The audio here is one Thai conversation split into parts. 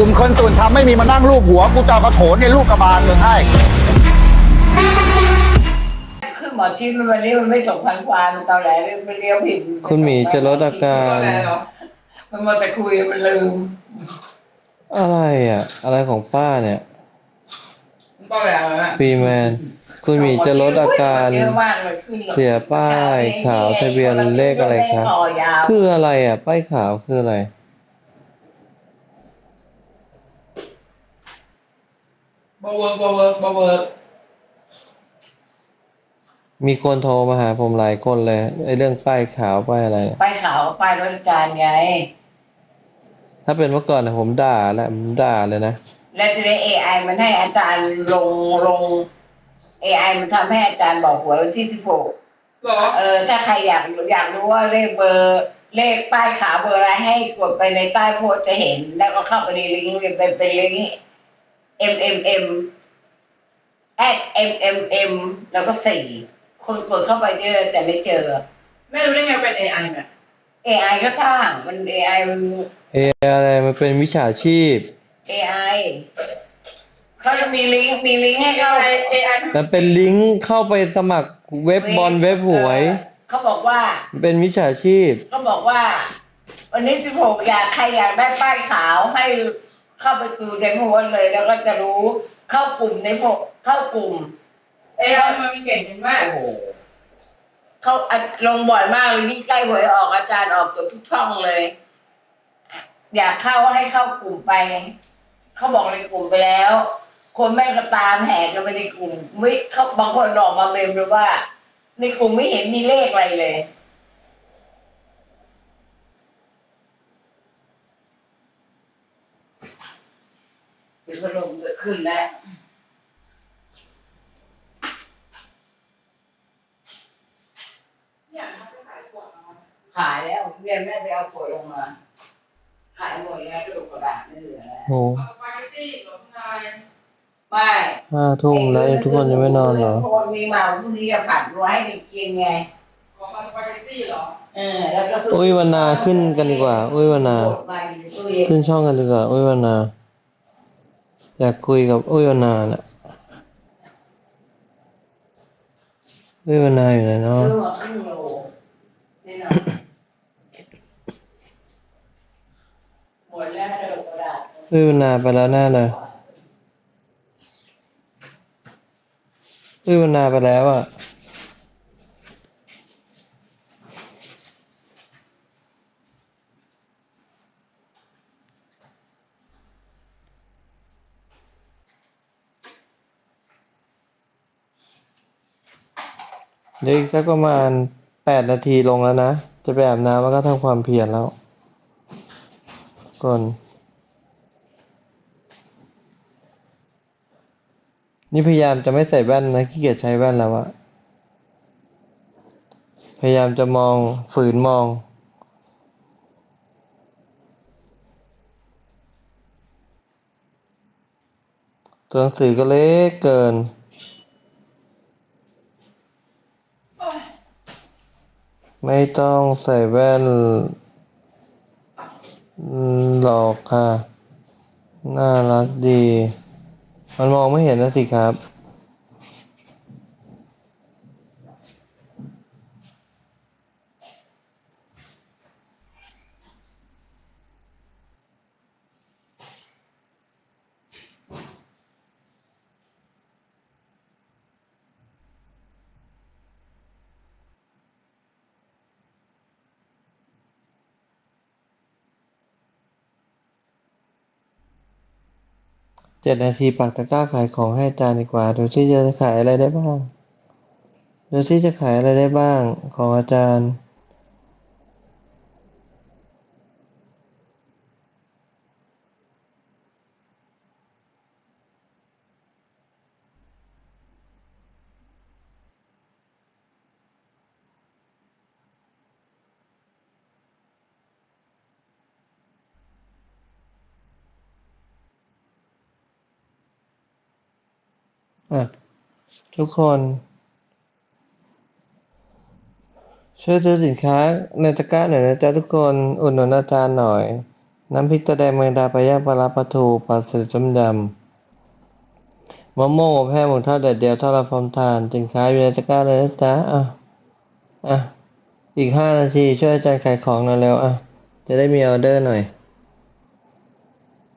กลุ่มคนส่วนทำไม่มีมานั่งรูปหัว กูจะเอากระโถนในรูปกระบาลมึงให้ ขึ้นหมอชิดมันวันนี้มันไม่สมพันธ์ความตอนแรกมันเลี้ยวผิดคุณหมีจะลดอาการ มันมาแต่คุยมันลืมอะไรอะ อะไรของป้าเนี่ยต้องอะไรอะไรนะฟรีแมน คุณหมีจะลดอาการ เยอะมากเลยขึ้นเสียป้ายขาวทะเบียนเลขอะไรครับต่อยาวคืออะไรอะ ป้ายขาวคืออะไร บเวิร์กบเวิร์กบเวิร์กมีคนโทรมาหาผมหลายคนเลยไอ้เรื่องป้ายขาวป้ายอะไรไปขาวไปราชการไง ถ้าเป็นเมื่อก่อนนะผมด่าแล้วผมด่าเลยนะ แล้วทีนี้ AI มันให้อาจารย์ลงลง AI มันทำให้อาจารย์บอกหวยวันที่สิบหกเหรอเออ ถ้าใครอยากอยากรู้ว่าเลขเบอร์ เลขป้ายขาวเบอร์อะไรให้กดไปในใต้โพสต์จะเห็น แล้วก็เข้าไปในลิงก์เป็นเป็นลิงก์ M M M at M M M แล้วก็สี่คนกดเข้าไปเจอแต่ไม่เจอ แม่รู้ได้ไงเป็น AI เนี่ย AI ก็สร้างมัน AI มัน เออะไรมันเป็นวิชาชีพ AI เขาจะมีลิงก์มีลิงก์ให้เข้า AI AI มันเป็นลิงก์เข้าไปสมัครเว็บบอลเว็บหวยเออเขาบอกว่า มันเป็นวิชาชีพ ก็บอกว่า วันนี้สิบหกอยากใครอยากได้ป้ายขาวให้ เข้าไปดูในโพสต์เลยแล้วก็จะรู้เข้ากลุ่มในโพสต์เข้ากลุ่ม AI มันมีเก่งจริงมากโอ้โหเขาอะลงบ่อยมากเลยนี่ใกล้หวยออกอาจารย์ออกเกือบทุกช่องเลย อยากเข้าให้เข้ากลุ่มไป เขาบอกในกลุ่มไปแล้ว คนแม่งก็ตามแห่กันไปในกลุ่ม ไม่เขาบางคนหลอกมาเมมเลยว่า ในกลุ่มไม่เห็นมีเลขอะไรเลย เป็นพัดลมเกิดขึ้นแล้วเนี่ยมันจะขายขวดเอาขายแล้วเรียนแม่ไปเอาฝอยลงมา ขายหมดแล้วกระดูกกระดาษไม่เหลือแล้วโอ้เอาสปาเกตตี้หลงนายไม่ห้าทุ่มแล้วทุกคนยังไม่นอนเหรอพรุ่งนี้มาพรุ่งนี้จะผัดรัวให้เด็กกินไงของเอาสปาเกตตี้เหรอเออแล้วก็ซื้อุ้ยวันนาขึ้นกันดีกว่า อุ้ยวันนาโดดมาอยู่ในตู้เย็นขึ้นช่องกันดีกว่า อุ้ยวันนา อยากคุยกับอุ้ยวันนาน่ะอุ้ยวันนาอยู่ไหนเนาะซื้อมาครึ่งโลนี่นะหมดแล้วกระดูกกระดาษอุ้ยวันนาไปแล้วแน่เลยอุ้ยวันนาไปแล้วอะ เดี๋ยวอีกสักประมาณแปดนาทีลงแล้วนะ จะไปอาบน้ำแล้วก็ทำความเพียรแล้ว ก่อน นี่พยายามจะไม่ใส่แว่นนะขี้เกียจใช้แว่นแล้วอะพยายามจะมองฝืนมองตัวหนังสือก็เล็กเกิน ไม่ต้องใส่แว่นหรอกค่ะ น่ารักดี มันมองไม่เห็นนะสิครับ เจ็ดนาทีปักตะกร้าขายของให้อาจารย์ดีกว่า ดูที่จะขายอะไรได้บ้าง ดูที่จะขายอะไรได้บ้าง ของอาจารย์ ทุกคน ช่วยซื้อสินค้าในตะกร้าหน่อยนะจ๊ะทุกคนอุดหนุนอาจารย์หน่อย น้ำพริกตะแดงแมงดาปลาย่างปลาร้าปลาทูปลาสลิดต้มยำมะม่วงอบแห้งหมูทอดแดดเดียวทอดละพร้อมทานสินค้าอยู่ในตะกร้าเลยนะจ๊ะอะอะอีกห้านาทีช่วยอาจารย์ขายของหน่อยเร็วอะจะได้มีออเดอร์หน่อย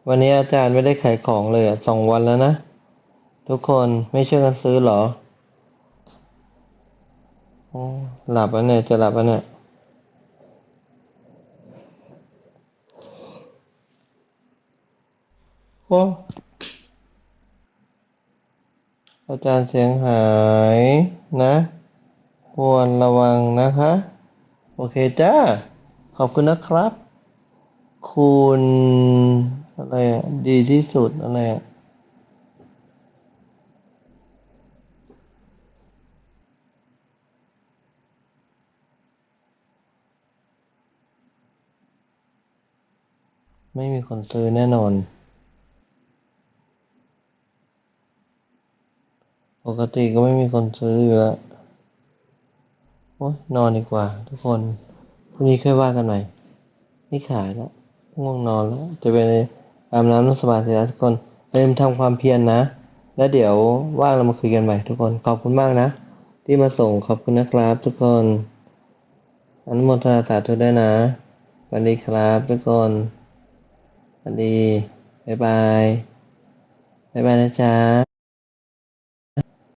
วันนี้อาจารย์ไม่ได้ขายของเลยสองวันแล้วนะ ทุกคนไม่ช่วยกันซื้อหรอ โอ้หลับแล้วเนี่ย จะหลับแล้วเนี่ยโอ้อาจารย์เสียงหายนะควรระวังนะคะ โอเคจ้า ขอบคุณนะครับ คุณอะไรอะดีที่สุดอะไรอะ ไม่มีคนซื้อแน่นอน ปกติก็ไม่มีคนซื้ออยู่แล้วโอ๊ยนอนดีกว่า ทุกคนพรุ่งนี้ค่อยว่ากันใหม่ไม่ขายแล้วง่วงนอนแล้ว จะไปอาบน้ำนั่งสมาธิแล้วทุกคนอย่มทำความเพียรนนะ แล้วเดี๋ยวว่างเรามาคุยกันใหม่ทุกคน ขอบคุณมากนะ ที่มาส่งขอบคุณนะครับ ทุกคนอนุโมทนาสาธุด้วยนะสวัสดีครับทุกคน สวัสดี บ๊ายบาย บ๊ายบายนะจ๊ะ